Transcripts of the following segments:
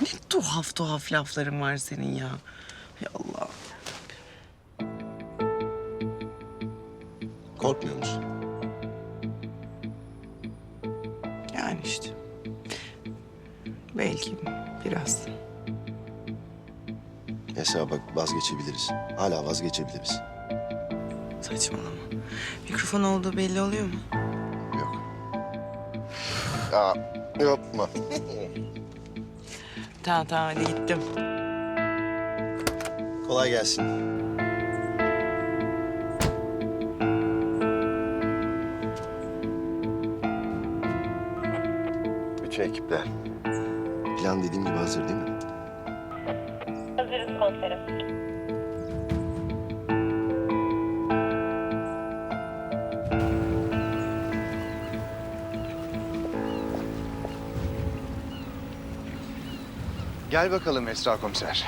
Ne tuhaf tuhaf lafların var senin ya. Hay Allah. Korkmuyor musun? Yani işte. Belki biraz. Esra bak vazgeçebiliriz. Hala vazgeçebiliriz. Saçmalama. Mikrofon olduğu belli oluyor mu? Yok. Ya yapma. Tamam tamam hadi gittim. Kolay gelsin. Bütün ekipler. Plan dediğim gibi hazır değil mi? Gel bakalım Esra komiser.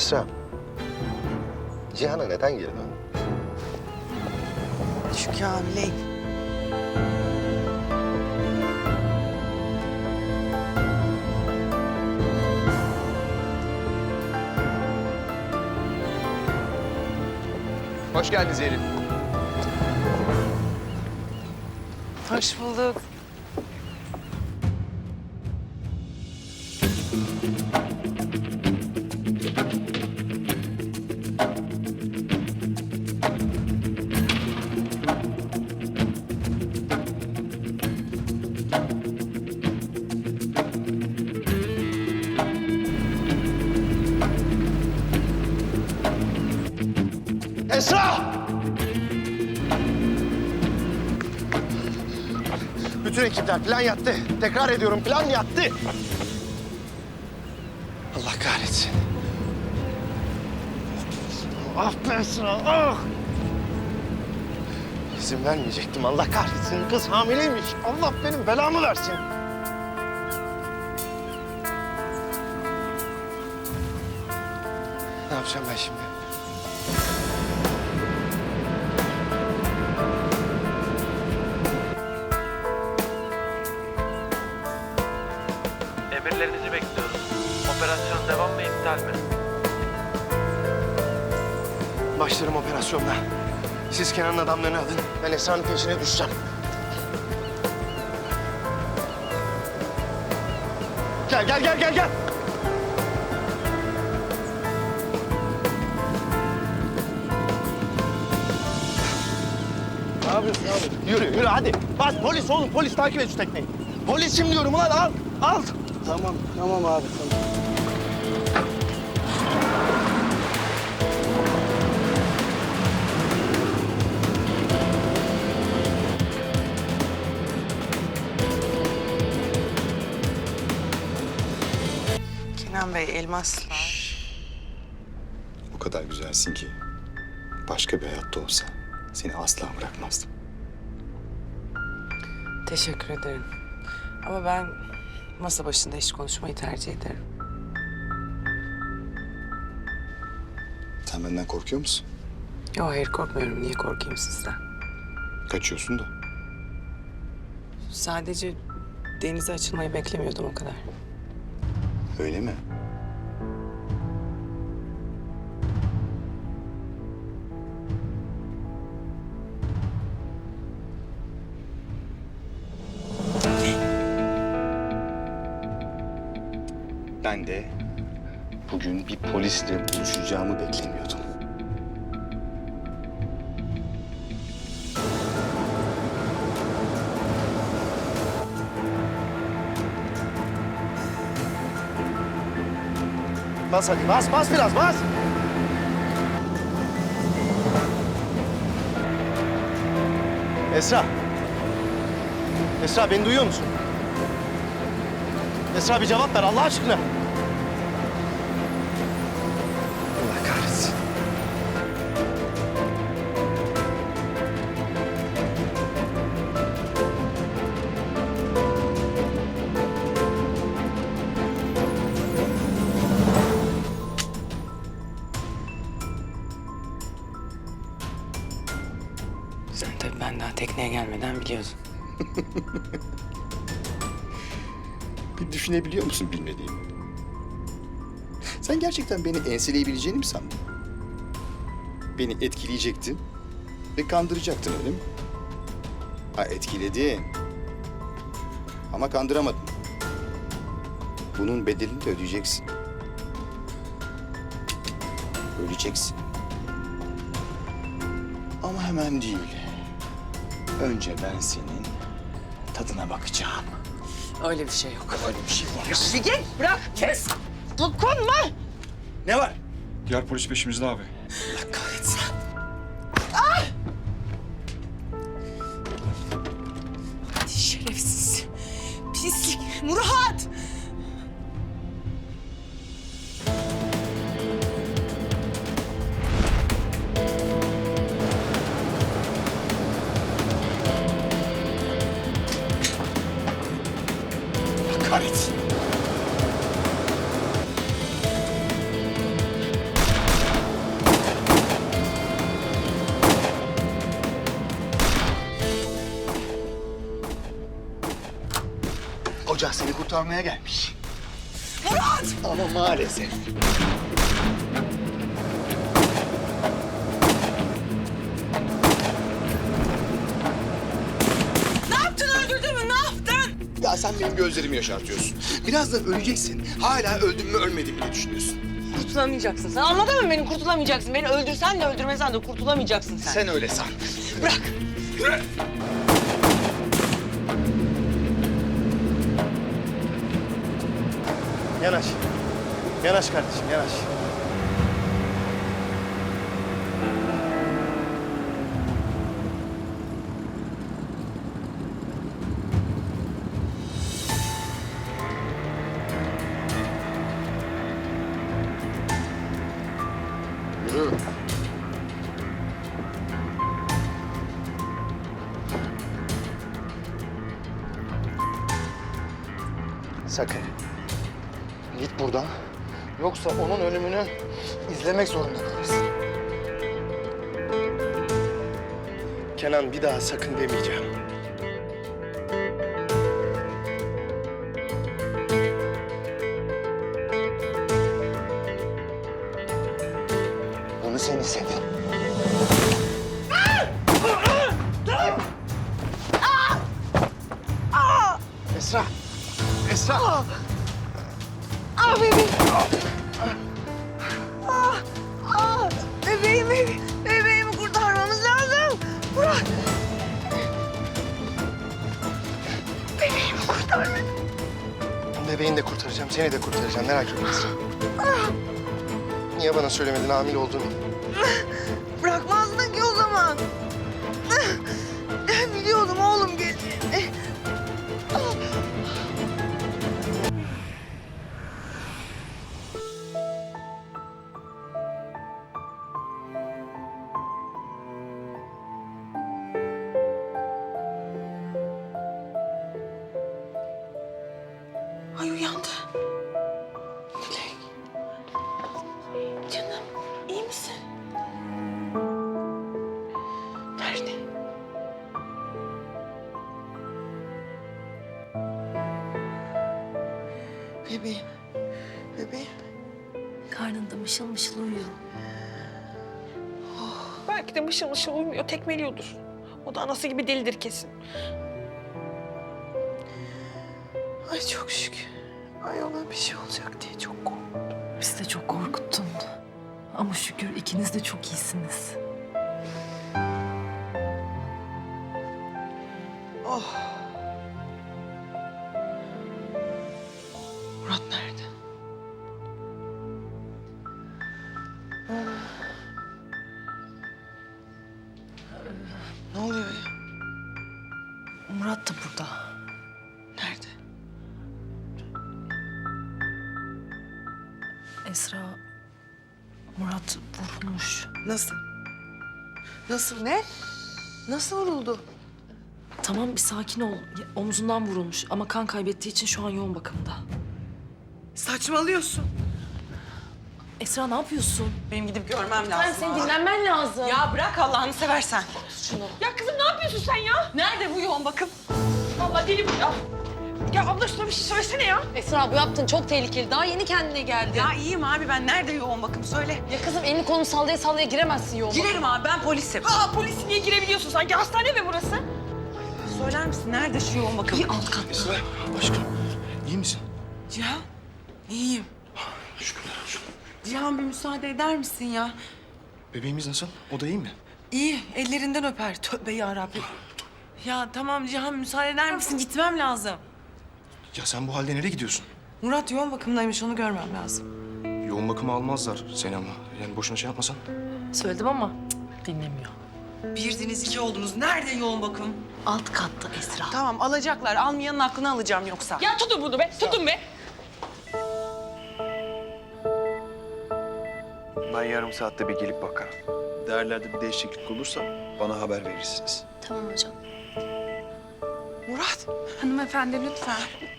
Esra. Cihan'a neden döndün? Çünkü hamileyim. Hoş geldin Zerrin. Hoş bulduk. Plan yattı. Tekrar ediyorum plan yattı. Allah kahretsin. Ah be Esra, ah! İzin vermeyecektim. Allah kahretsin. Kız hamileymiş. Allah benim belamı versin. Ne yapacağım ben şimdi? Mi? Başlarım operasyonda. Siz Kenan'ın adamlarını alın. Ben Esra'nın peşine düşeceğim. Gel, gel, gel, gel, gel. Ne yapıyorsun abi? Yürü, yürü hadi. Bas polis oğlum, polis takip et şu tekneyi. Polisim diyorum ulan al, al. Tamam, tamam abi tamam. Bey elmaslar. O kadar güzelsin ki başka bir hayatta olsa seni asla bırakmazdım. Teşekkür ederim. Ama ben masa başında hiç konuşmayı tercih ederim. Sen benden korkuyor musun? Yok hayır korkmuyorum. Niye korkayım sizden? Kaçıyorsun da. Sadece denize açılmayı beklemiyordum o kadar. Öyle mi? Ben de bugün bir polisle buluşacağımı beklemiyordum. Bas hadi, bas, bas biraz, bas. Esra. Esra beni duyuyor musun? Esra bir cevap ver Allah aşkına. Allah kahretsin. Sen tabii ben daha tekneye gelmeden biliyorsun. Düşünebiliyor musun bilmediğimi? Sen gerçekten beni enseleyebileceğini mi sandın? Beni etkileyecektin ve kandıracaktın öyle mi? Ha etkiledin. Ama kandıramadın. Bunun bedelini de ödeyeceksin. Öleceksin. Ama hemen değil. Önce ben senin tadına bakacağım. Öyle bir şey yok. Öyle bir şey var. Gel bırak kes. Dokunma. Ne var? Diğer polis peşimizde abi. Allah kurtarmaya gelmiş. Murat! Ama maalesef. Ne yaptın öldürdün mü? Ne yaptın? Ya sen benim gözlerimi yaşartıyorsun. Birazdan öleceksin. Hala öldüm mü ölmedim mi diye düşünüyorsun. Kurtulamayacaksın sen. Anladın mı beni? Kurtulamayacaksın. Beni öldürsen de öldürmesen de kurtulamayacaksın sen. Sen öyle san. Bırak. Yürü. Yanaş. Yanaş kardeşim yanaş. Yürü. Sakın. Git buradan. Yoksa onun ölümünü izlemek zorunda kalırsın. Kenan bir daha sakın demeyeceğim. Bunu sen istedin. Esra. Esra. Ah bebeğim. Ah, ah. Bebeğimi, bebeğimi kurtarmamız lazım. Murat. Bebeğimi kurtar beni. Bebeğini de kurtaracağım, seni de kurtaracağım. Merak etme Esra. Niye bana söylemedin hamile olduğunu? De mışıl mışıl uyumuyor, tekmeliyordur. O da anası gibi delidir kesin. Ay çok şükür. Ay ona bir şey olacak diye çok korktum. Bizi de çok korkuttun. Ama şükür ikiniz de çok iyisiniz. Oh. Nasıl ne? Nasıl vuruldu? Tamam bir sakin ol. Omzundan vurulmuş ama kan kaybettiği için şu an yoğun bakımda. Saçmalıyorsun. Esra ne yapıyorsun? Benim gidip görmem lazım. Sen senin dinlenmen lazım. Ya bırak Allah'ını seversen. Ya kızım ne yapıyorsun sen ya? Nerede bu yoğun bakım? Vallahi deli bu ya. Ya abla şuna bir şey söylesene ya. Esra bu yaptığın çok tehlikeli. Daha yeni kendine geldi. Ya iyiyim abi ben nerede yoğun bakım söyle. Ya kızım elini kolunu sallaya sallaya giremezsin yoğun bakıma. Girerim abi ben polisim. Aa polis niye girebiliyorsun sanki hastane mi burası? Söyler misin nerede şu yoğun bakım? Bir alt kat. Esra aşkım iyi misin? Cihan iyiyim. Şükürler olsun. Cihan bir müsaade eder misin ya? Bebeğimiz nasıl? O da iyi mi? İyi ellerinden öper. Tövbe yarabbim. Ya tamam Cihan müsaade eder misin? Gitmem lazım. Ya sen bu halde nereye gidiyorsun? Murat yoğun bakımdaymış onu görmem lazım. Yoğun bakıma almazlar seni ama. Yani boşuna şey yapmasan. Söyledim ama cık, dinlemiyor. Birdiniz iki oldunuz. Nerede yoğun bakım? Alt katta Esra. Tamam alacaklar. Almayanın aklını alacağım yoksa. Ya tutun bunu be, tutun be. Ben yarım saatte bir gelip bakarım. Değerlerde bir değişiklik olursa bana haber verirsiniz. Tamam hocam. Murat Hanımefendi lütfen.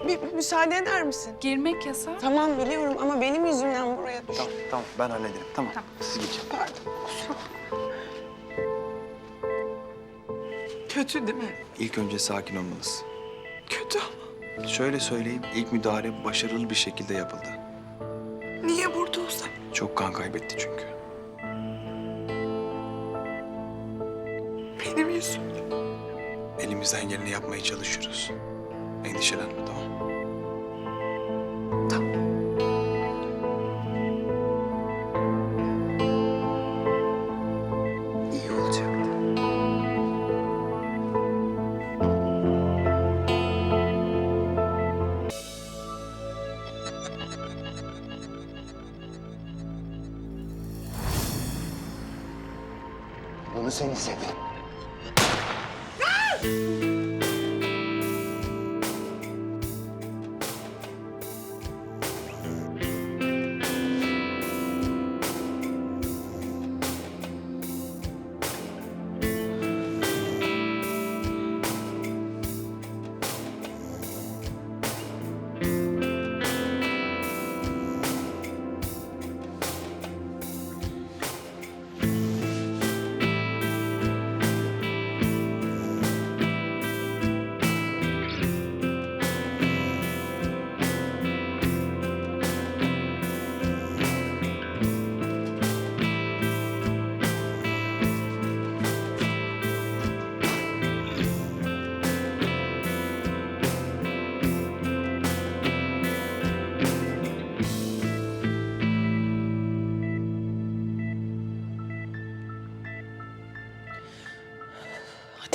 bir, bir müsaade eder misin? Girmek yasak. Tamam biliyorum ama benim yüzümden buraya düş. Tamam, tamam. Ben hallederim. Tamam. Siz geçin. Kötü değil mi? İlk önce sakin olmalısın. Kötü ama. Şöyle söyleyeyim, ilk müdahale başarılı bir şekilde yapıldı. Niye burada olsam? Çok kan kaybetti çünkü. Elimizden geleni yapmaya çalışıyoruz. Endişelenme tamam mı? İyi olacak. Bunu sen istedin.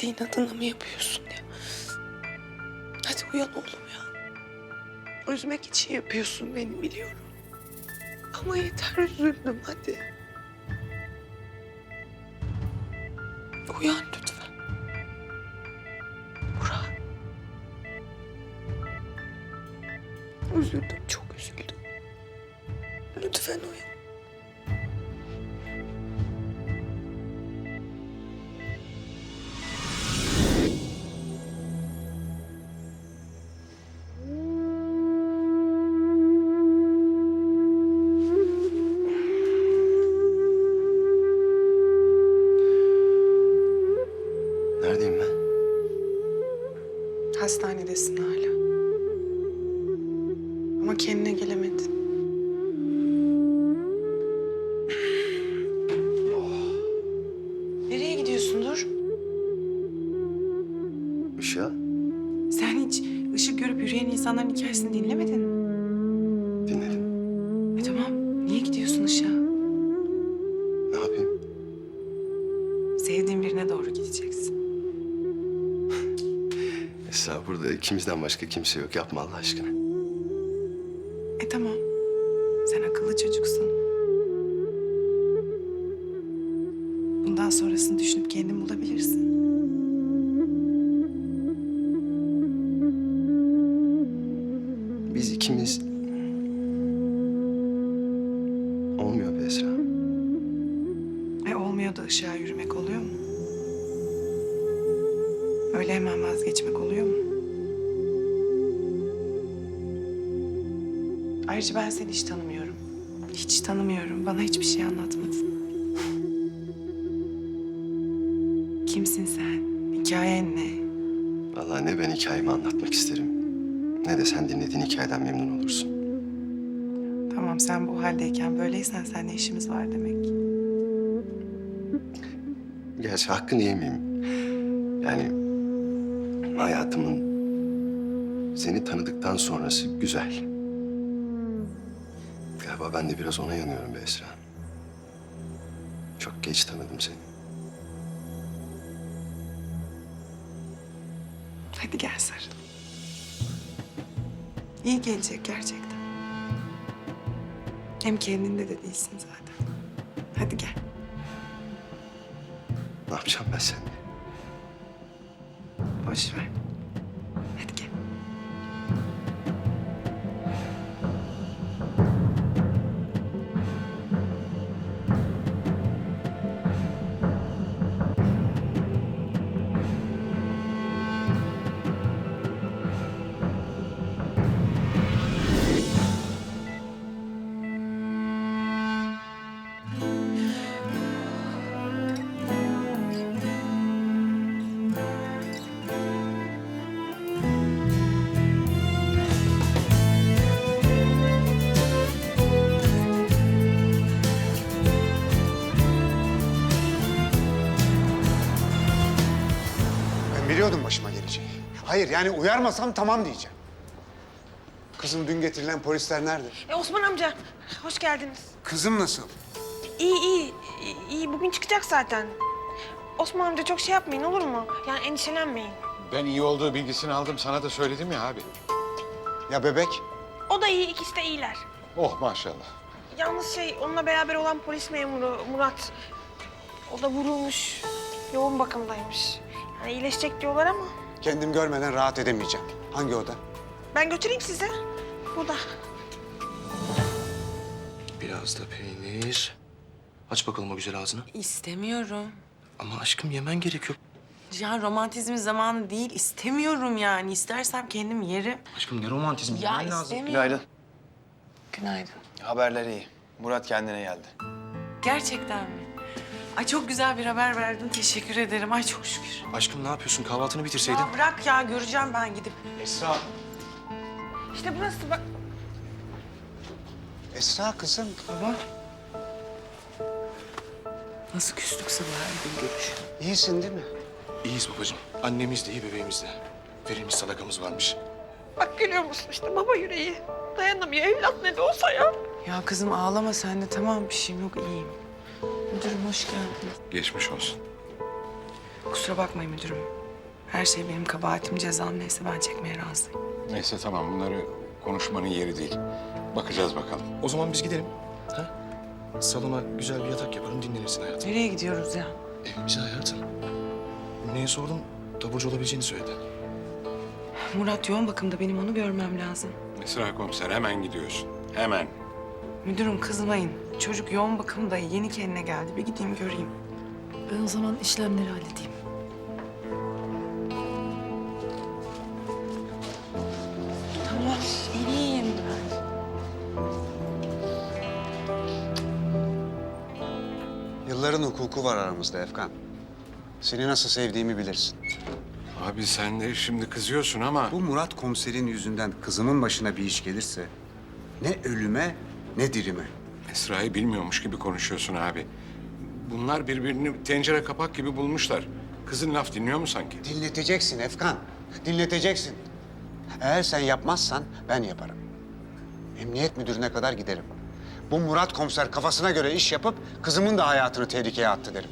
Hadi inadına mı yapıyorsun ya? Hadi uyan oğlum ya. Üzmek için yapıyorsun beni biliyorum. Ama yeter üzüldüm hadi. Uyan lütfen. Hastanedesin hala. Burada ikimizden başka kimse yok. Yapma Allah aşkına. E tamam. Sen akıllı çocuksun. Bundan sonrasını düşünüp kendin bulabilirsin. Biz ikimiz... Olmuyor be Esra. E olmuyor da ışığa yürümek oluyor mu? Öyle hemen vazgeçmek oluyor mu? Ayrıca ben seni hiç tanımıyorum. Hiç tanımıyorum. Bana hiçbir şey anlatmadın. Kimsin sen? Hikayen ne? Vallahi ne ben hikayemi anlatmak isterim ne de sen dinlediğin hikayeden memnun olursun. Tamam sen bu haldeyken böyleysen seninle işimiz var demek. Gerçi hakkını yemeyeyim. Yani hayatımın seni tanıdıktan sonrası güzel. Galiba ben de biraz ona yanıyorum be Esra. Çok geç tanıdım seni. Hadi gel sarıl. İyi gelecek gerçekten. Hem kendinde de değilsin zaten. Hadi gel. Ne yapacağım ben seninle? Boş ver. Hayır yani uyarmasam tamam diyeceğim. Kızım dün getirilen polisler nerede? E Osman amca, hoş geldiniz. Kızım nasıl? İyi, iyi, iyi, iyi. Bugün çıkacak zaten. Osman amca çok şey yapmayın olur mu? Yani endişelenmeyin. Ben iyi olduğu bilgisini aldım. Sana da söyledim ya abi. Ya bebek? O da iyi, ikisi de iyiler. Oh maşallah. Yalnız şey, onunla beraber olan polis memuru Murat. O da vurulmuş, yoğun bakımdaymış. Yani iyileşecek diyorlar ama Kendim görmeden rahat edemeyeceğim. Hangi oda? ben götüreyim sizi. Burada. Biraz da peynir. Aç bakalım o güzel ağzını. İstemiyorum. Ama aşkım yemen gerekiyor. Cihan romantizmin zamanı değil. İstemiyorum yani. İstersem kendim yerim. Aşkım ne romantizmi Ya yemen lazım. istemiyorum. Günaydın. Günaydın. Haberler iyi. Murat kendine geldi. Gerçekten mi? Ay çok güzel bir haber verdin. Teşekkür ederim. Ay çok şükür. Aşkım ne yapıyorsun? Kahvaltını bitirseydin. Ya bırak ya. Göreceğim ben gidip. Esra. İşte burası bak. Esra kızım. Baba. Nasıl küstük sabah her gün görüş. İyisin değil mi? İyiyiz babacığım. Annemiz de iyi, bebeğimiz de. Verilmiş sadakamız varmış. Bak görüyor musun işte baba yüreği. Dayanamıyor evlat ne de olsa ya. Ya kızım ağlama sen de. Tamam bir şeyim yok. iyiyim. Müdürüm hoş geldin. Geçmiş olsun. Kusura bakmayın müdürüm. Her şey benim kabahatim. Cezam neyse ben çekmeye razıyım. Neyse tamam bunları konuşmanın yeri değil. Bakacağız bakalım. O zaman biz gidelim. Ha? Salona güzel bir yatak yaparım, dinlenirsin hayatım. Nereye gidiyoruz ya? Evimize hayatım. Neye sordum? Taburcu olabileceğini söyledi. Murat yoğun bakımda. Benim onu görmem lazım. Esra komiser hemen gidiyorsun. Hemen. Müdürüm kızmayın. Çocuk yoğun bakımda. Yeni kendine geldi. Bir gideyim göreyim. Ben o zaman işlemleri halledeyim. Tamam. iyiyim ben. Yılların hukuku var aramızda Efkan. Seni nasıl sevdiğimi bilirsin. Abi sen de şimdi kızıyorsun ama... Bu Murat komiserin yüzünden kızımın başına bir iş gelirse... ...ne ölüme ne dirime. Esra'yı bilmiyormuş gibi konuşuyorsun abi. Bunlar birbirini tencere kapak gibi bulmuşlar. Kızın laf dinliyor mu sanki? Dinleteceksin Efkan. Dinleteceksin. Eğer sen yapmazsan ben yaparım. Emniyet müdürüne kadar giderim. Bu Murat komiser kafasına göre iş yapıp kızımın da hayatını tehlikeye attı derim.